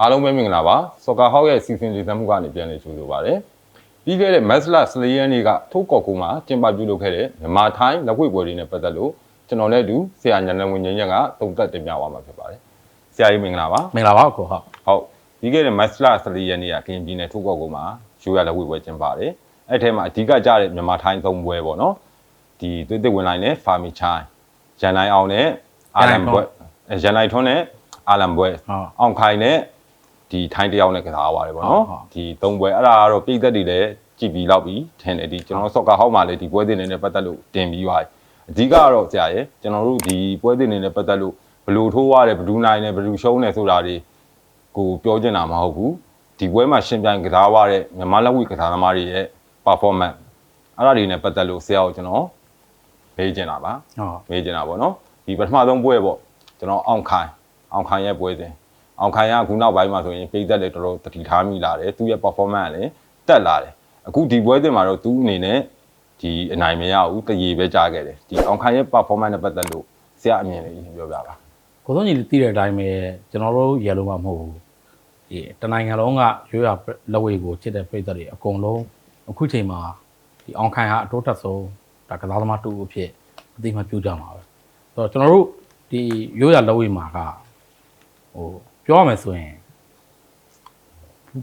အားလုံးပဲမင်္ဂလာပါဆော့ကာဟောက်ရဲ့စီစဉ်လေးသမှုကနေပြန်လည်ကြိုဆိုပါရစေပြီးခဲ့တဲ့မက်စလာစလေးရက်နေ့ကထုတ်ကော်ကူမှာကျင်းပပြုလုပ်ခဲ့တဲ့မြန်မာထိုင်းလက်ဝှေ့ပွဲတွေနဲ့ပတ်သက်လို့ကျွန်တော်နဲ့အတူဆရာညဏဝင်ငင်းရက်ကတုံသက်တင်ပြသွားမှာဖြစ်ပါတယ်ဆရာကြီးမင်္ဂလာပါမင်္ဂလာပါကိုဟုတ်ဟုတ်ပြီးခဲ့တဲ့မက်စလာစလေးရက်နေ့ကကရင်ပြည်နယ်ထုတ်ကော်ကူမှာယူရလက်ဝှေ့ပွဲကျင်းပါတယ်အဲ့ထဲမှာအဓိကကြတဲ့မြန်မာထိုင်းသုံးပွဲပေါ့နော်ဒီသွေးသစ်ဝင်လိုက်နဲ့ဖာမီချိုင်းရန်နိုင်အောင်နဲ့အာလန်ပွဲရန်နိုင်ထွန်းနဲ့အာလန်ပွဲဟုတ်အောင်ခိုင်နဲ့ ဒီထိုင်းတယောက်နဲ့ကစားပါတယ်ပေါ့နော်ဟုတ်ဟုတ်ဒီသုံးပွဲအဲ့ဒါကတော့ပြည်သက်တွေလည်းကြည်ပြီးလောက်ပြီးထင်တယ်ဒီကျွန်တော်ဆော့ကာဟောက်မှာလည်းဒီပွဲတင်နေနဲ့ပတ်သက်လို့တင်ပြီးသွားပြီအဓိကကတော့ဆရာရဲ့ကျွန်တော်တို့ဒီပွဲတင်နေနဲ့ပတ်သက်လို့ဘယ်လူထိုးရတယ်ဘယ်လူနိုင်တယ်ဘယ်လူရှုံးတယ်ဆိုတာတွေကိုပြောချင်တာမဟုတ်ဘူးဒီပွဲမှာရှင်ပြိုင်ကစားရတဲ့မြန်မာလက်ဝှေ့ကစားသမားတွေရဲ့ performance အဲ့ဒါတွေနဲ့ပတ်သက်လို့ဆရာကိုကျွန်တော်မေးချင်တာပါဟုတ်မေးချင်တာပေါ့နော်ဒီပထမဆုံးပွဲပေါ့ကျွန်တော်အောင်ခိုင်အောင်ခိုင်ရဲ့ပွဲစဉ် အောင်ခိုင်ကခုနောက်ပိုင်းမှာဆိုရင်ပြည်သက်လည်းတော်တော်တတိထားမိလာတယ်သူရဲ့ performance ကလည်းတက်လာတယ်အခုဒီပွဲစဉ်မှာတော့သူအနေနဲ့ဒီအနိုင်မရဘူးတရေပဲကြားခဲ့တယ်ဒီအောင်ခိုင်ရဲ့ performance နဲ့ပတ်သက်လို့ဆရာအမြင်လေးပြောပြပါကိုစုံကြီးသိတဲ့အတိုင်းပဲကျွန်တော်တို့ရလုံးမှာမဟုတ်ဘူးဒီတနိုင်ငံလုံးကရွေးရလက်ဝဲကိုချစ်တဲ့ပြည်သက်တွေအကုန်လုံးအခုချိန်မှာဒီအောင်ခိုင်ဟာအတိုးတက်ဆုံးဒါကစားသမားတူအဖြစ်အသိမှပြုကြမှာပဲဆိုတော့ကျွန်တော်တို့ဒီရွေးရလက်ဝဲမှာကဟို ပြောရမယ်ဆိုရင်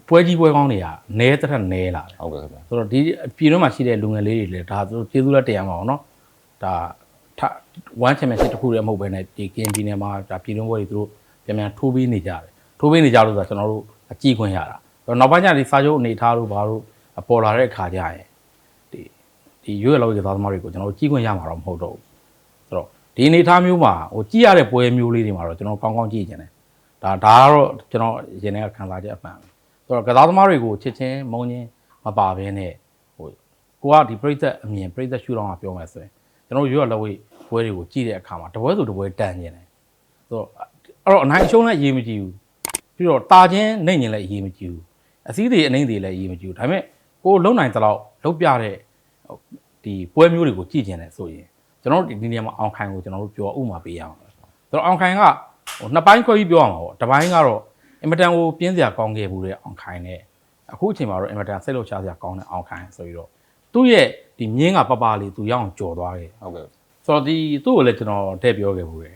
ပွဲကြီးပွဲကောင်းတွေကနဲတစ်ထက်နဲလာတယ်ဟုတ်ကဲ့ခင်ဗျာဆိုတော့ဒီပြည်တွင်းမှာရှိတဲ့လူငယ်လေးတွေလည်းဒါသူတို့ကျေးဇူးလက်တရားမှာပေါ့နော်ဒါထ1 championship တစ်ခုတည်းမဟုတ်ဘဲနဲ့ဒီ game ပြည်နယ်မှာဒါပြည်တွင်းပွဲတွေသူတို့ပြန်ပြန်ထိုးပြီးနေကြတယ်ထိုးပြီးနေကြလို့ဆိုတော့ကျွန်တော်တို့အကြည့်ခွင့်ရတာဆိုတော့နောက်ပိုင်းကျဒီစာချုပ်အနေထားတို့ဘာလို့ပေါ်လာတဲ့အခါကျရင်ဒီဒီရွေးလောက်ကစားသမားတွေကိုကျွန်တော်တို့ကြည့်ခွင့်ရမှာတော့မဟုတ်တော့ဘူးဆိုတော့ဒီအနေထားမျိုးမှာဟိုကြည့်ရတဲ့ပွဲမျိုးလေးတွေမှာတော့ကျွန်တော်ကောင်းကောင်းကြည့်ကြတယ် ဒါဒါကတော့ကျွန်တော်ရင်ထဲကခံစားချက်အမှန်ပဲဆိုတော့ကစားသမားတွေကိုချစ်ချင်းမုန်းချင်းမပါဘဲနဲ့ဟိုကိုကဒီပြိသက်အမြင်ပြိသက်ရှုထောင့်ကပြောမယ်ဆိုရင်ကျွန်တော်တို့ရွက်လက်ဝဲပွဲတွေကိုကြည့်တဲ့အခါမှာတပွဲဆိုတပွဲတန်နေတယ်ဆိုတော့အဲ့တော့အနိုင်အရှုံးလည်းအရေးမကြီးဘူးပြီးတော့တာချင်းနိုင်ရင်လည်းအရေးမကြီးဘူးအစည်းတွေအနှိမ့်တွေလည်းအရေးမကြီးဘူးဒါပေမဲ့ကိုလုံနိုင်တဲ့လောက်လုံပြတဲ့ဒီပွဲမျိုးတွေကိုကြည့်ကျင်တယ်ဆိုရင်ကျွန်တော်တို့ဒီနေရာမှာအောင်ခိုင်ကိုကျွန်တော်တို့ပြောဥမာပေးရအောင်ဆိုတော့အောင်ခိုင်က ဟိုနှစ်ပိုင်းခွဲပြီးပြောရမှာပေါ့တစ်ပိုင်းကတော့အင်မတန်ကိုပြင်းစရာကောင်းခဲ့ဘူးတဲ့အောင်ခိုင်နဲ့အခုအချိန်မှာတော့အင်မတန်စိတ်လှုပ်ရှားစရာကောင်းတဲ့အောင်ခိုင်ဆိုပြီးတော့သူ့ရဲ့ဒီမြင်းကပပလေးသူရအောင်ကြော်သွားခဲ့ဟုတ်ကဲ့ဆိုတော့ဒီသူ့ကိုလည်းကျွန်တော်တဲ့ပြောခဲ့ဘူးလေ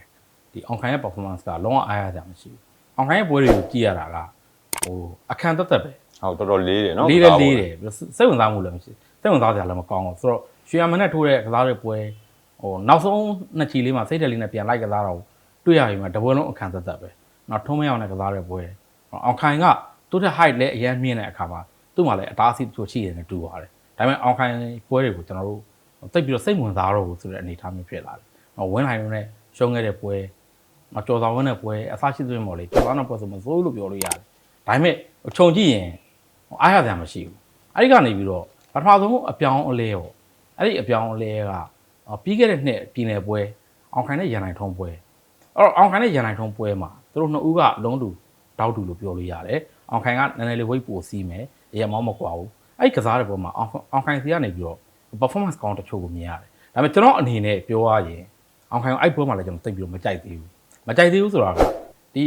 ဒီအောင်ခိုင်ရဲ့ performance ကလုံးဝအားရစရာမရှိဘူးအောင်ခိုင်ရဲ့ပွဲတွေကိုကြည့်ရတာကဟိုအခန့်တက်တက်ပဲဟုတ်တော်တော်လေးတယ်နော်လေးတယ်လေးတယ်စိတ်ဝင်စားမှုလည်းမရှိစိတ်ဝင်စားစရာလည်းမကောင်းဘူးဆိုတော့ရွှေရမနဲ့ထိုးတဲ့ကစားတဲ့ပွဲဟိုနောက်ဆုံးနှစ်ချီလေးမှာစိတ်တယ်လေးနဲ့ပြန်လိုက်ကစားတော့ တွေ့ရပြီမှာတပွဲလုံးအခန့်တက်တက်ပဲနောက်ထုံးမရအောင်နဲ့ကစားတဲ့ပွဲအောင်ခိုင်ကသူ့တဲ့ height လည်းအရင်မြင့်တဲ့အခါမှာသူ့မှာလည်းအတားအဆီးတချို့ရှိတယ်နဲ့တူပါတယ်ဒါပေမဲ့အောင်ခိုင်ပွဲတွေကိုကျွန်တော်တို့တိတ်ပြီးတော့စိတ်ဝင်စားတော့ဘူးဆိုတဲ့အနေအထားမျိုးဖြစ်လာတယ်။ဟောဝင်းလိုင်းလုံးနဲ့ရှုံးခဲ့တဲ့ပွဲမကြော်ဆောင်ဝင်းတဲ့ပွဲအဆရှိသွင်းမော်လေးကြော်ဆောင်တဲ့ပွဲဆိုမစိုးလို့ပြောလို့ရတယ်။ဒါပေမဲ့ခြုံကြည့်ရင်ဟိုအားရစရာမရှိဘူး။အဲ့ဒီကနေပြီးတော့ပထမဆုံးအပြောင်းအလဲပေါ့။အဲ့ဒီအပြောင်းအလဲကအော်ပြီးခဲ့တဲ့နှစ်ပြည်နယ်ပွဲအောင်ခိုင်နဲ့ရန်နိုင်ထုံးပွဲအဲ့ တော့အောင်ခိုင်နဲ့ရန်နိုင်ထုံးပွဲမှာသူတို့နှစ်ဦးကအလုံးတူတောက်တူလို့ပြောလို့ရတယ်။အောင်ခိုင်ကနည်းနည်းလေးဝိတ်ပိုစီးမယ်။ရေမောင်းမကွာဘူး။အဲ့ဒီကစားတဲ့ပွဲမှာအောင်အောင်ခိုင်စီကနေပြီးတော့ performance ကောင်းတချို့ကိုမြင်ရတယ်။ဒါပေမဲ့ကျွန်တော်အနေနဲ့ပြောရရင်အောင်ခိုင်အဲ့ပွဲမှာလည်းကျွန်တော်သိပ်ပြီးတော့မကြိုက်သေးဘူး။မကြိုက်သေးဘူးဆိုတာကဒီ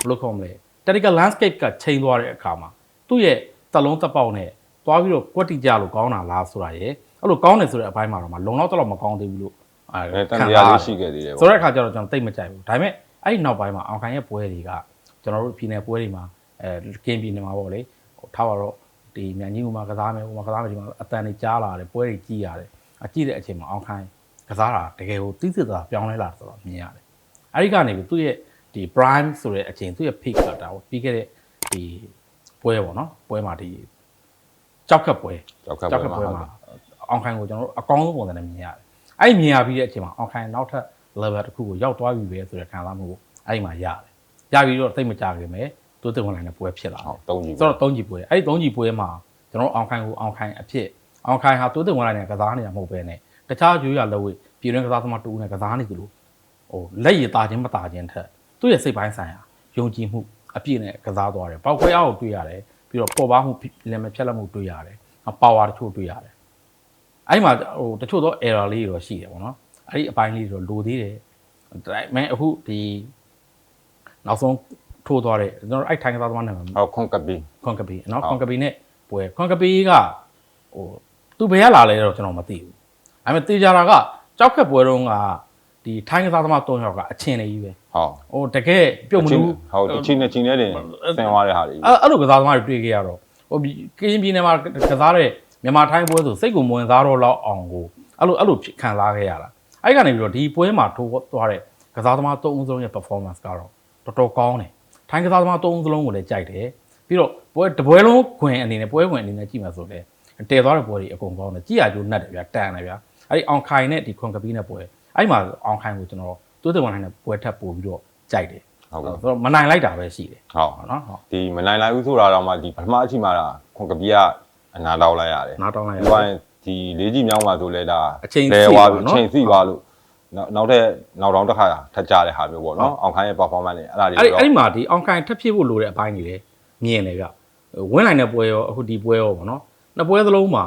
ဘယ်လိုခေါ်မလဲ technical landscape ကချိန်သွားတဲ့အခါမှာသူ့ရဲ့သက်လုံးသက်ပေါက်နဲ့သွားပြီးတော့ကွက်တိကြလို့ကောင်းတာလားဆိုတာရယ်အဲ့လိုကောင်းတယ်ဆိုတဲ့အပိုင်းမှာတော့မလုံလောက်တော့မကောင်းသေးဘူးလို့ အဲအဲတန်တရားလေးရှိခဲ့သေးတယ်ဆိုပေါ့တဲ့အခါကျတော့ကျွန်တော်သိပ်မကြိုက်ဘူးဒါပေမဲ့အဲ့ဒီနောက်ပိုင်းမှာအောင်ခိုင်ရဲ့ပွဲတွေကကျွန်တော်တို့ပြည်နယ်ပွဲတွေမှာအဲကင်းပြည်နယ်မှာပေါ့လေဟိုထားပါတော့ဒီမြန်ကြီးဥမှာကစားမယ်ဥမှာကစားမယ်ဒီမှာအတန်တွေကြားလာတယ်ပွဲတွေကြီးရတယ်အကြည့်တဲ့အချိန်မှာအောင်ခိုင်ကစားတာတကယ်ကိုသိစစ်တာပြောင်းလဲလာဆိုတော့မြင်ရတယ်အဲ့ဒီကနေပြီးသူ့ရဲ့ဒီ prime ဆိုတဲ့အချိန်သူ့ရဲ့ peak ကတာကိုပြီးခဲ့တဲ့ဒီပွဲပေါ့နော်ပွဲမှာဒီကြောက်ခတ်ပွဲကြောက်ခတ်ကြောက်ပွဲခတ်မှာပွဲဟုတ်မှာကဲ့အောင်ခိုင်ကိုကျွန်တော်တို့အကောင်းဆုံးပုံစံနဲ့မြင်ရတယ်။ အဲ့ဒီမြင်ရပြီးတဲ့အချိန်မှာအောင်ခိုင်နောက်ထပ် level တစ်ခုကိုရောက်သွားပြီပဲဆိုတဲ့ခံစားမှုကိုအဲ့ဒီမှာရတယ်။ရပြီးတော့သိပ်မကြခင်ပဲတိုးတက်ဝင်လာတဲ့ပွဲဖြစ်လာတယ်ဟုတ်တုံးကြီး။ဆိုတော့သုံးကြီးပွဲအဲ့ဒီသုံးကြီးပွဲမှာကျွန်တော်တို့အောင်ခိုင်ကိုအောင်ခိုင်အဖြစ်အောင်ခိုင်ဟာတိုးတက်ဝင်လာတဲ့ကစားနေတာမဟုတ်ပဲနဲ့တခြားရွေးရလက်ဝဲပြည်တွင်းကစားသမားတူနဲ့ကစားနေသလိုဟိုလက်ရည်တာခြင်းမတာခြင်းထက်သူ့ရဲ့စိတ်ပိုင်းဆိုင်ရာယုံကြည်မှုအပြည့်နဲ့ကစားသွားတယ်။ပေါက်ခွဲအားကိုတွေ့ရတယ်ပြီးတော့ပေါ်ပါမှုလည်းမဖြတ်လက်မှုတွေ့ရတယ်။ပါဝါတချို့တွေ့ရတယ် အဲ့ဒီမှာဟိုတချို့သော error လေးတွေတော့ရှိတယ်ပေါ့နော်အဲ့ဒီအပိုင်းလေးတွေတော့လိုသေးတယ်ဒါပေမဲ့အခုဒီနောက်ဆုံးထိုးသွားတဲ့ကျွန်တော်အဲ့ထိုင်းကစားသမားနာမည်ဟောခွန်ကပီခွန်ကပီနော်ဟုတ်ခွန်ကပီနဲ့ပွဲခွန်ကပီကဟိုသူဘယ်ရလာလဲတော့ကျွန်တော်မသိဘူးဒါပေမဲ့တေချာတာကကြောက်ခက်ပွဲတုန်းကဒီထိုင်းကစားသမား၃ယောက်ကအချင်းနေကြီးပဲဟောဟိုတကယ်ပြုတ်မလို့ဟုတ်တချင်းနဲ့ချင်းနဲ့တင်ဆင်သွားတဲ့ဟာတွေအဲ့အဲ့လိုကစားသမားတွေတွေ့ခဲ့ရတော့ဟိုဒီကရင်ပြည်နယ်မှာကစားတဲ့ မြန်မာထိုင်းပွဲဆိုစိတ်ကိုမဝင်စားတော့လောက်အောင်ကိုအဲ့လိုအဲ့လိုခံစားခဲ့ရတာအဲ့ကနေပြီးတော့ဒီပွဲမှာထိုးသွားတဲ့ကစားသမား၃ဦးစလုံးရဲ့ performance ကတော့တော်တော်ကောင်းတယ်ထိုင်းကစားသမား၃ဦးစလုံးကိုလည်းကြိုက်တယ်ပြီးတော့ပွဲတပွဲလုံးခွင်အနေနဲ့ပွဲခွင်အနေနဲ့ကြည့်မှဆိုလည်းတည်သွားတဲ့ပွဲတွေအကုန်ကောင်းတယ်ကြည့်ရကြိုးနှက်တယ်ဗျာတန်တယ်ဗျာအဲ့ဒီအောင်ခိုင်နဲ့ဒီခွန်ကပီးနဲ့ပွဲအဲ့မှာအောင်ခိုင်ကိုကျွန်တော်တိုးတဲ့ဝန်ထိုင်နဲ့ပွဲထပ်ပို့ပြီးတော့ကြိုက်တယ်ဟုတ်ကဲ့ဆိုတော့မနိုင်လိုက်တာပဲရှိတယ်ဟုတ်ဟုတ်နော်ဟုတ်ဒီမနိုင်လိုက်ဘူးဆိုတာတော့မှဒီပထမအချိန်မှာခွန်ကပီက အနာတောက်လိုက်ရတယ်နားတောင်းလိုက်ရဒီပိုင်းဒီလေးကြီးမြောင်းပါဆိုလဲဒါအချိန်လဲစီးသွားပါပြီနော်အချိန်စီးသွားလို့နောက်နောက်ထပ်နောက်တောင်တစ်ခါထပ်ကြတဲ့ဟာမျိုးပေါ့နော်အောင်ခိုင်းရဲ့ performance တွေအဲ့ဒါတွေအဲ့ဒီတော့အဲ့ဒီမှာဒီအောင်ခိုင်ထပ်ဖြစ်ဖို့လိုတဲ့အပိုင်းတွေလည်းမြင်တယ်ဗျဝင်းလိုက်တဲ့ပွဲရောအခုဒီပွဲရောပေါ့နော်နှစ်ပွဲသလုံးမှာ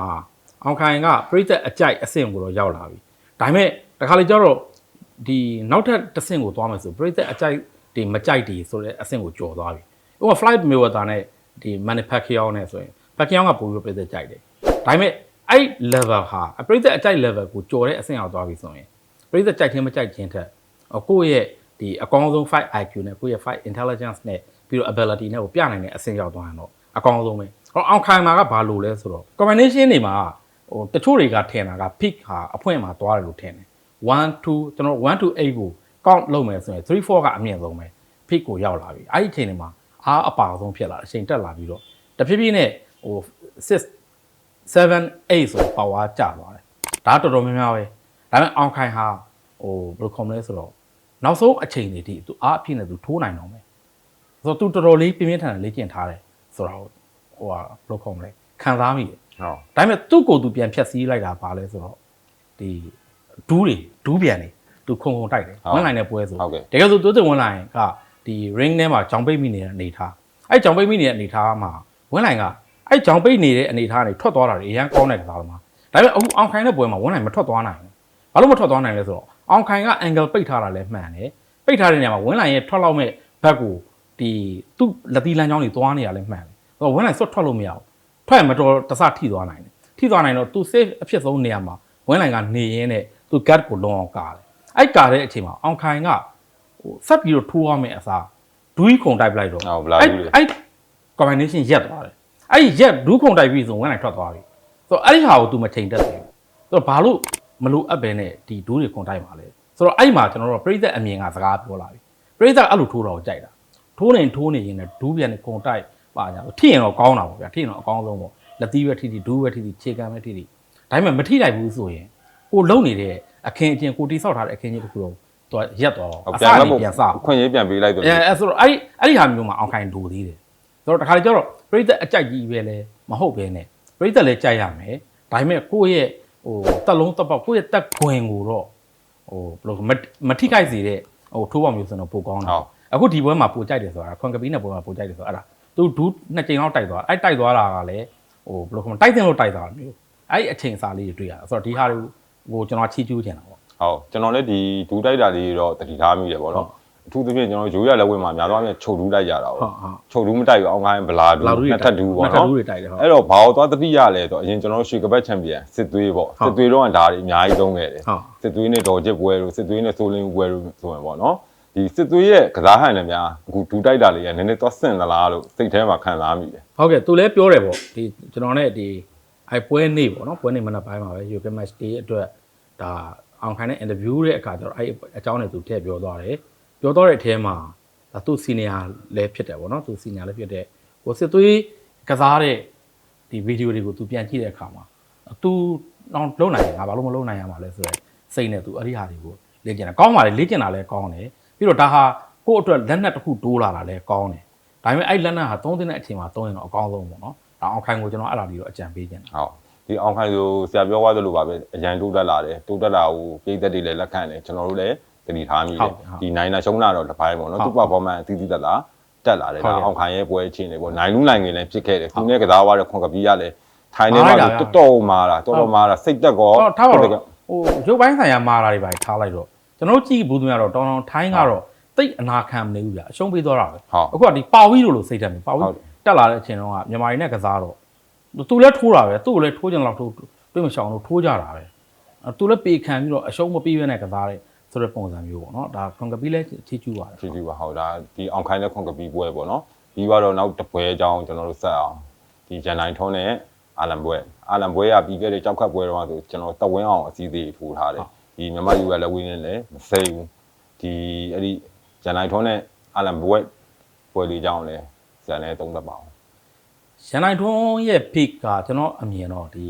အောင်ခိုင်ကပြိသက်အကြိုက်အဆင့်ကိုတော့ရောက်လာပြီဒါပေမဲ့တခါလေကျတော့ဒီနောက်ထပ်တစ်ဆင့်ကိုသွားမယ်ဆိုပြိသက်အကြိုက်ဒီမကြိုက်ဒီဆိုတဲ့အဆင့်ကိုကျော်သွားပြီဥပမာ flight Mayweather နဲ့ဒီ manufacturer နဲ့ဆိုရင် Pacquiao ကပိုပြီးပြိသက်ကြိုက်တယ်ဒါပေမဲ့အဲ့ level ဟာပြိသက်အကြိုက် level ကိုကျော်တဲ့အဆင့်ရောက်သွားပြီဆိုရင်ပြိသက်ကြိုက်ခြင်းမကြိုက်ခြင်းထက်ဟိုကိုယ့်ရဲ့ဒီအကောင်းဆုံး fight IQ နဲ့ကိုယ့်ရဲ့ fight intelligence နဲ့ပြီးတော့ ability နဲ့ကိုပြနိုင်တဲ့အဆင့်ရောက်သွားရင်တော့အကောင်းဆုံးပဲဟောအောင်ခိုင်မာကဘာလို့လဲဆိုတော့ combination တွေမှာဟိုတချို့တွေကထင်တာက peak ဟာအဖွင့်မှာသွားတယ်လို့ထင်တယ်1 2ကျွန်တော်1 to 8ကို count လုပ်မယ်ဆိုရင်3 4ကအမြင့်ဆုံးပဲ peak ကိုရောက်လာပြီအဲ့ဒီအချိန်တွေမှာအားအပါဆုံးဖြစ်လာတယ်အချိန်တက်လာပြီးတော့တဖြည်းဖြည်းနဲ့ ဟို6 7 8ဆို power ကျသွားတယ်ဒါကတော်တော်များများပဲဒါပေမဲ့အောင်ခိုင်ဟာဟိုဘယ်လိုခေါ်မလဲဆိုတော့နောက်ဆုံးအချိန်တွေထိသူအားအဖြစ်နဲ့သူထိုးနိုင်တော့မယ်ဆိုတော့သူတော်တော်လေးပြင်းပြင်းထန်ထန်လေ့ကျင့်ထားတယ်ဆိုတော့ဟိုဟာဘယ်လိုခေါ်မလဲခံစားမိတယ်ဟုတ်ဒါပေမဲ့သူ့ကိုယ်သူပြန်ဖြတ်စည်းလိုက်တာပါလဲဆိုတော့ဒီဒူးတွေဒူးပြန်နေသူခုံခုံတိုက်တယ်ဝင်လိုက်တဲ့ပွဲဆိုဟုတ်ကဲ့တကယ်ဆိုတိုးတက်ဝင်လိုင်းကဒီ ring ထဲမှာကြောင်ပိတ်မိနေတဲ့အနေထားအဲ့ကြောင်ပိတ်မိနေတဲ့အနေထားမှာဝင်လိုင်းက အဲ့ကြောင်ပိတ်နေတဲ့အနေထားကနေထွက်သွားတာတွေအရန်ကောင်းတဲ့ကစားသမားဒါပေမဲ့အခုအောင်ခိုင်တဲ့ပွဲမှာဝင်လိုင်းမထွက်သွားနိုင်ဘူးဘာလို့မထွက်သွားနိုင်လဲဆိုတော့အောင်ခိုင်က angle ပိတ်ထားတာလည်းမှန်တယ်ပိတ်ထားတဲ့နေရာမှာဝင်လိုင်းရဲ့ထွက်လောက်မဲ့ဘက်ကိုဒီသူ့လက်သီးလမ်းကြောင်းတွေသွားနေတာလည်းမှန်တယ်ဆိုတော့ဝင်လိုင်းစွတ်ထွက်လို့မရဘူးထွက်ရင်မတော်တဆထိသွားနိုင်တယ်ထိသွားနိုင်တော့သူ safe အဖြစ်ဆုံးနေရာမှာဝင်လိုင်းကနေရင်းနဲ့သူ guard ကိုလုံးအောင်ကာတယ်အဲ့ကာတဲ့အချိန်မှာအောင်ခိုင်ကဟိုဆက်ပြီးတော့ထိုးရမယ်အစားဒူးကြီးခုံတိုက်ပလိုက်တော့ဟုတ်ဗလာအဲ့ဒူးလေအဲ့ combination ရက်သွားတယ် အဲ့ဒီရက်ဒူးခုံတိုက်ပြီးဆိုဝင်လိုက်ထွက်သွားပြီဆိုတော့အဲ့ဒီဟာကို तू မချိန်တတ်ဘူးဆိုတော့ဘာလို့မလို့အပ်ပဲနဲ့ဒီဒူးတွေခုံတိုက်ပါလဲဆိုတော့အဲ့မှာကျွန်တော်တို့ပြိသက်အမြင်ကစကားပြောလာပြီပြိသက်အဲ့လိုထိုးတော့ကြိုက်တာထိုးနေထိုးနေရင်လည်းဒူးပြန်နေခုံတိုက်ပါကြထိရင်တော့ကောင်းတာပေါ့ဗျာထိရင်တော့အကောင်းဆုံးပေါ့လက်သီးပဲထိထိဒူးပဲထိထိခြေကံပဲထိထိဒါပေမဲ့မထိလိုက်ဘူးဆိုရင်ကိုလုံနေတဲ့အခင်းအကျင်းကိုတိဆောက်ထားတဲ့အခင်းအကျင်းတစ်ခုလုံးသူကရက်သွားတော့ဟုတ်အပြန်စလက်နေဖို့ပြန်စခွင့်ရေးပြန်ပေးလိုက်တော့အဲအဲ့ဆိုတော့အဲ့ဒီအဲ့ဒီဟာမျိုးမှာအောင်ခိုင်ဒိုသေးတယ်ဆိုတော့တခါလေကျတော့ ပြိသက်အကြိုက်ကြီးပဲလဲမဟုတ်ပဲနဲ့ပြိသက်လည်းကြိုက်ရမယ်ဒါပေမဲ့ကိုယ့်ရဲ့ဟိုတက်လုံးတက်ပေါက်ကိုယ့်ရဲ့တက်ခွင်ကိုတော့ဟိုဘယ်လိုမမထိခိုက်စေတဲ့ဟိုထိုးပေါက်မျိုးဆိုတော့ပိုကောင်းတာအခုဒီပွဲမှာပိုကြိုက်တယ်ဆိုတာခွန်ကပီးနဲ့ပွဲမှာပိုကြိုက်တယ်ဆိုတာအဲ့ဒါသူဒူးနှစ်ကြိမ်လောက်တိုက်သွားအဲ့တိုက်သွားတာကလည်းဟိုဘယ်လိုခေါ်မလဲတိုက်တင်လို့တိုက်သွားတာမျိုးအဲ့ဒီအချိန်စာလေးတွေတွေ့ရတာဆိုတော့ဒီဟာတွေကိုကျွန်တော်ချီးကျူးချင်တာပေါ့ဟုတ်ကျွန်တော်လည်းဒီဒူးတိုက်တာလေးတော့တတိထားမိတယ်ပေါ့နော် အထူးသဖြင့်ကျွန်တော်ရိုးရလက်ဝဲမှာများသောအားဖြင့်ချုပ်ဒူးတိုက်ကြတာဟုပေါ့တ်ဟုတ်ချုပ်ဒူးမတိုက်ဘူးအောင်ခိုင်းဗလာဒူးလာဒူးတွေနှစ်ထပ်ဒူးပေါ့နှစ်ထပ်နော်ဒူးတွေတိုက်တယ်ဟုတ်အဲ့တော့ဘာလို့သွားတတိရလဲဆိုတော့အရင်ကျွန်တော်တို့ရွှေကပတ်ချန်ပီယံစစ်သွေးပေါ့ဟုတ်စစ်သွေးတော့ဒါတွေအများကြီးသုံးခဲ့တယ်ဟုတ်စစ်သွေးနဲ့ဒေါ်ချစ်ပွဲတို့စစ်သွေးနဲ့ဆိုလင်းပွဲတို့ဆိုရင်ပေါ့နော်ဒီစစ်သွေးရဲ့ကစားဟန်လည်းများအခုဒူးတိုက်တာလေးကနည်းနည်းသွားဆင့်သလားလို့စိတ်ထဲမှာခံစားမိတယ်ဟုတ်ကဲ့သူလည်းပြောတယ်ပေါ့ဒီကျွန်တော်နဲ့ဒီအိုက်ပွဲနေပေါ့နော်ပွဲနေမနက်ပိုင်းမှာပဲ UK match day အတွက်ဒါအောင်ခိုင်တဲ့ interview တဲ့အခါကျတော့အဲ့အကြောင်းနဲ့သူထည့်ပြောသွားတယ် ပြောသွားတဲ့အထဲမှာဒါသူ senior လည်းဖြစ်တယ်ပေါ့နော်သူ senior လည်းဖြစ်တဲ့ဟိုစစ်သွေးကစားတဲ့ဒီဗီဒီယိုတွေကိုသူပြန်ကြည့်တဲ့အခါမှာသူတော့လုံးနိုင်တယ်ငါဘာလို့မလုံးနိုင်ရမှာလဲဆိုတော့စိတ်နဲ့သူအဲ့ဒီဟာတွေကိုလေ့ကျင့်တာကောင်းပါလေလေ့ကျင့်တာလည်းကောင်းတယ်ပြီးတော့ဒါဟာကိုယ့်အတွက်လက်နက်တစ်ခုတိုးလာတာလည်းကောင်းတယ်ဒါပေမဲ့အဲ့လက်နက်ဟာသုံးတဲ့အချိန်မှာသုံးရင်တော့အကောင်းဆုံးပေါ့နော်။ဒါအောင်ခိုင်ကိုကျွန်တော်အဲ့ဒါလေးတော့အကြံပေးခြင်းတာဟုတ်ဒီအောင်ခိုင်ဆိုဆရာပြောသွားသလိုပါပဲအရန်တိုးတက်လာတယ်တိုးတက်လာကိုပြည်သက်တွေလည်းလက်ခံတယ်ကျွန်တော်တို့လည်း တတိထားမိတယ်ဒီနိုင်နာရှုံးလာတော့တစ်ပိုင်းပေါ့နော်သူ့ performance အသီးသီးတက်လာတက်လာတယ်ဒါအောင်ခိုင်ရဲ့ပွဲချင်းတွေပေါ့နိုင်လူးနိုင်ငယ်လည်းဖြစ်ခဲ့တယ်သူနဲ့ကစားသွားတဲ့ခွန်ကပီးရလည်းထိုင်နေမှာတော်တော်မာတာတော်တော်မာတာစိတ်တက်ကော။ထားပါတော့ဟိုရုပ်ပိုင်းဆိုင်ရာမာလာတွေပါထားလိုက်တော့ကျွန်တော်တို့ကြည့်ဘူးသူများတော့တောင်းတောင်းထိုင်းကတော့တိတ်အနာခံမနေဘူးဗျာအရှုံးပေးသွားတာပဲဟုတ်အခုကဒီပါဝီလို့လို့စိတ်တက်ပြီပါဝီဟုတ်တယ်တက်လာတဲ့အချိန်တုန်းကမြန်မာပြည်နဲ့ကစားတော့သူလည်းထိုးတာပဲသူ့ကိုလည်းထိုးကြတယ်လို့ထိုးတွေးမရှောင်လို့ထိုးကြတာပဲအဲသူလည်းပေခံပြီးတော့အရှုံးမပေးဘဲနဲ့ကစားတယ် ဆိုတဲ့ပုံစံမျိုးပေါ့နော်ဒါကွန်ကပီလည်းချီကျူးပါတယ်ကြည့်ကြည့်ပါဟုတ်ဒါဒီအောင်ခိုင်းတဲ့ခွန်ကပီပွဲပေါ့နော်ပြီးတော့နောက်တစ်ပွဲအကြောင်းကျွန်တော်တို့ဆက်အောင်ဒီဂျန်နိုင်ထုံးနဲ့အာလန်ပွဲအာလန်ပွဲကပြီးခဲ့တဲ့ကြောက်ခတ်ပွဲတော့ဆိုကျွန်တော်တဝင်းအောင်အစည်းအဝေးထိုးထားတယ်ဒီမြန်မာယူရလက်ဝင်းနဲ့လည်းမစိမ့်ဘူးဒီအဲ့ဒီဂျန်နိုင်ထုံးနဲ့အာလန်ပွဲပွဲလေးအကြောင်းလည်းဇန်နဲ့သုံးသက်ပါအောင်ရန်နိုင်ထွန်းရဲ့ pick ကကျွန်တော်အမြင်တော့ဒီ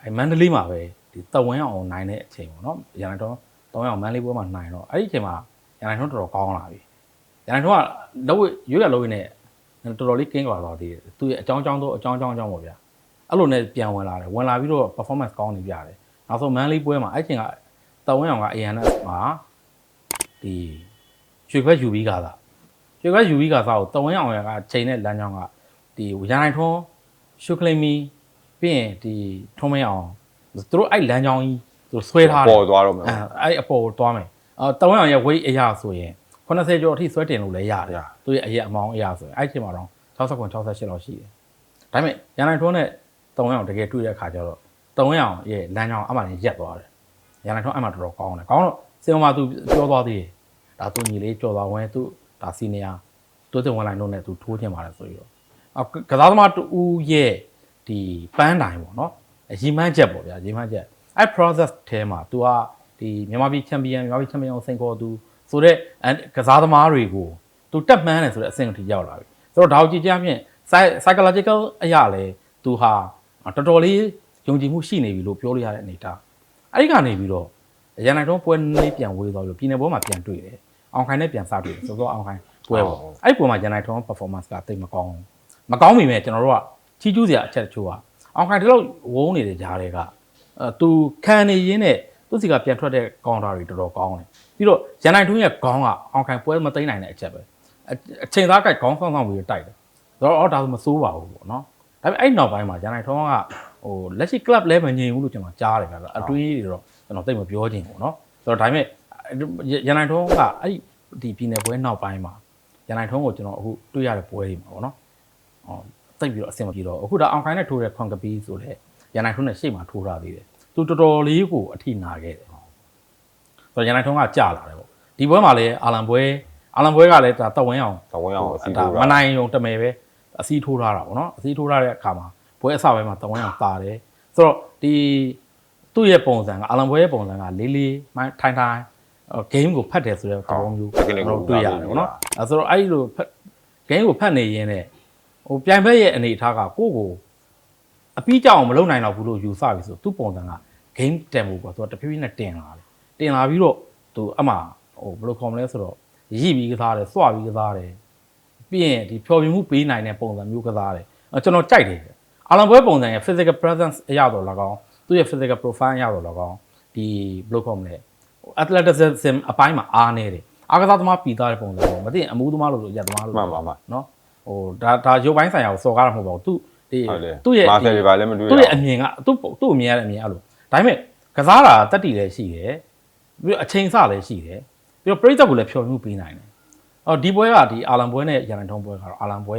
အဲမန္တလေးမှာပဲဒီတဝင်းအောင်နိုင်တဲ့အချိန်ပေါ့နော်ရန်နိုင်ထွန်း တောင်းအောင်မန္တလေးပွဲမှာနိုင်တော့အဲ့ဒီအချိန်မှာရန်နိုင်ထွန်းတော်တော်ကောင်းလာပြီရန်နိုင်ထွန်းကတော့ရွရလို့ရင်းနဲ့တော်တော်လေးကင်းကွာတော့ဒီသူရဲ့အကြောင်းအကြောင်းတော့အကြောင်းအကြောင်းအကြောင်းပေါ့ဗျာအဲ့လိုနဲ့ပြန်ဝင်လာတယ်ဝင်လာပြီးတော့ performance ကောင်းနေပြတယ်နောက်ဆုံးမန္တလေးပွဲမှာအဲ့ချိန်ကတဝင်းအောင်ကအရန်နဲ့မှာဒီရွှေခွက်ယူပြီးကသာရွှေခွက်ယူပြီးကသာကိုတဝင်းအောင်ရကချိန်တဲ့လမ်းကြောင်းကဒီရန်နိုင်ထွန်းရှုခလိမီပြီးရင်ဒီထုံးမင်းအောင်သူတို့အဲ့လမ်းကြောင်းကြီး သူတို့ဆွဲထားတယ်ပေါ်သွားတော့မယ်အဲအဲ့အပေါ်ကိုသွားမယ်အော်တဝင်းအောင်ရဲ့ weight အရာဆိုရင်80ကျော်အထိဆွဲတင်လို့လည်းရတယ်သူရဲ့အရာအမောင်းအရာဆိုရင်အဲ့ချိန်မှာတော့69 68လောက်ရှိတယ်ဒါပေမဲ့ရန်နိုင်ထွန်းနဲ့တဝင်းအောင်တကယ်တွေ့တဲ့အခါကျတော့တဝင်းအောင်ရဲ့လမ်းကြောင်းအမှန်ကြီးရက်သွားတယ်ရန်နိုင်ထွန်းအမှန်တော်တော်ကောင်းတယ်ကောင်းတော့စင်မသူပြောသွားသေးတယ်ဒါသူညီလေးကြော်သွားဝင်သူဒါစီနီယာတိုးတဲ့ဝင်လိုက်လို့နဲ့သူထိုးချင်ပါတယ်ဆိုပြီးတော့အော်ကကစားသမားတူဦးရဲ့ဒီပန်းတိုင်ပေါ့နော်ရီမန်းချက်ပေါ့ဗျာရီမန်းချက် အဲ့ process ထဲမှာ तू ကဒီမြန်မာပြည်ချန်ပီယံမြန်မာပြည်ချန်ပီယံကိုစိန်ခေါ်သူဆိုတော့ကစားသမားတွေကို तू တက်မှန်းတယ်ဆိုတဲ့အဆင့်အထိရောက်လာပြီဆိုတော့ဒါကိုကြည့်ကြဖြင့် psychological အရာလဲ तू ဟာတော်တော်လေးယုံကြည်မှုရှိနေပြီလို့ပြောလို့ရတဲ့အနေအထားအဲ့ဒီကနေပြီးတော့ရန်နိုင်တော့ပွဲလေးပြန်ဝေးသွားပြီးပြည်နယ်ပွဲမှာပြန်တွေ့တယ်အောင်ခိုင်နဲ့ပြန်စတွေ့တယ်ဆိုတော့အောင်ခိုင်ပွဲပေါ့အဲ့ဒီပွဲမှာရန်နိုင်တော့ performance ကတိတ်မကောင်းဘူး မကောင်းမိမဲ့ကျွန်တော်တို့ကချီးကျူးစရာအချက်တချို့ကအောင်ခိုင်တလို့ဝုန်းနေတဲ့ဂျားတွေကအဲ သူခံနေရင်းနဲ့သူစီကပြန်ထွက်တဲ့ကောင်တာတွေတော်တော်ကောင်းတယ်ပြီးတော့ရန်နိုင်ထွန်းရဲ့ခေါင်းကအောင်ခိုင်ပွဲမသိမ့်နိုင်တဲ့အချက်ပဲအအချိန်သားကခေါင်းဆောင်ဆောင်ပြီးတိုက်တယ်ဆိုတော့အော်ဒါဆိုမစိုးပါဘူးပေါ့နော်ဒါပေမဲ့အဲ့နောက်ပိုင်းမှာရန်နိုင်ထွန်းကဟိုလက်ရှိ club လည်းမငြိမ်ဘူးလို့ကျွန်တော်ကြားတယ်ဗျာအတွင်းကြီးတွေတော့ကျွန်တော်သိမပြောချင်ဘူးနော်ဆိုတော့ဒါပေမဲ့ရန်နိုင်ထွန်းကအဲ့ဒီပြည်နယ်ပွဲနောက်ပိုင်းမှာရန်နိုင်ထွန်းကိုကျွန်တော်အခုတွေ့ရတဲ့ပွဲတွေမှာပေါ့နော်ဟောတိတ်ပြီးတော့အဆင်မပြေတော့အခုဒါအောင်ခိုင်နဲ့ထိုးတဲ့ခွန်ကပီးဆိုတဲ့ရန်နိုင်ထွန်းနဲ့ရှေ့မှာထိုးထားသေးတယ် သူတော်တော်လေးကိုအထိနာခဲ့တယ်ဆိုတော့ရန်နိုင်ထွန်းကကြာလာတယ်ပေါ့ဒီပွဲမှာလည်းအာလန်ပွဲအာလန်ပွဲကလည်းဒါတဝင်းအောင်တဝင်းအောင်အစီအဒါထိုးမနိုင်ုံတမယ်ပဲအစီထိုးထားတာပေါ့နော်အစီထိုးထားတဲ့အခါမှာပွဲအစပိုင်းမှာတဝင်းအောင်တာတယ်ဆိုတော့ဒီသူ့ရဲ့ပုံစံကအာလန်ပွဲရဲ့ပုံစံကလေးလေးမိုင်းထိုင်ထိုင်ဂိမ်းကိုဖတ်တယ်ဆိုတဲ့သဘောမျိုးကျွန်တော်တွေ့ရတယ်ပေါ့နော်အဲဆိုတော့အဲ့ဒီလိုဖတ်ဂိမ်းကိုဖတ်နေရင်းနဲ့ဟိုပြိုင်ဘက်ရဲ့အနေအထားကကိုယ့်ကို အပြီးကြောင်မလုံနိုင်တော့ဘူးလို့ယူဆပြီဆိုသူ့ပုံစံက game tempo ကသူကတဖြည်းဖြည်းနဲ့တင်လာတယ်တင်လာပြီးတော့သူအမှဟိုဘယ်လိုခေါ်မလဲဆိုတော့ရိပြီးကစားတယ်စွပြီးကစားတယ်ပြီးရင်ဒီဖြော်ပြမှုပေးနိုင်တဲ့ပုံစံမျိုးကစားတယ်အဲကျွန်တော်ကြိုက်တယ်အာလံပွဲပုံစံရဲ့ physical presence အရတော့၎င်းသူ့ရဲ့ physical profile အရတော့၎င်းဒီဘယ်လိုခေါ်မလဲ athleticism အပိုင်းမှာအားနေတယ်အားကစားသမားပြည်သားတဲ့ပုံစံပေါ့မသိရင်အမှုသမားလို့လို့ရက်သမားလို့မှန်ပါမှန်နော်ဟိုဒါဒါရုပ်ပိုင်းဆိုင်ရာကိုစော်ကားတာမဟုတ်ပါဘူးသူ ဒီဟုတ်တယ်သူ့ရဲ့မာဆယ်တွေပါလည်းမတွေ့ရသူ့ရဲ့အမြင်ကသူ့သူ့အမြင်ရတဲ့အမြင်အဲ့လိုဒါပေမဲ့ကစားတာတက်တီလည်းရှိတယ်ပြီးတော့အချိန်စလည်းရှိတယ်ပြီးတော့ပြိဿကလည်းဖြော်မှုပေးနိုင်တယ်အော်ဒီပွဲကဒီအာလန်ပွဲနဲ့ရန်နိုင်ထုံးပွဲကတော့အာလန်ပွဲ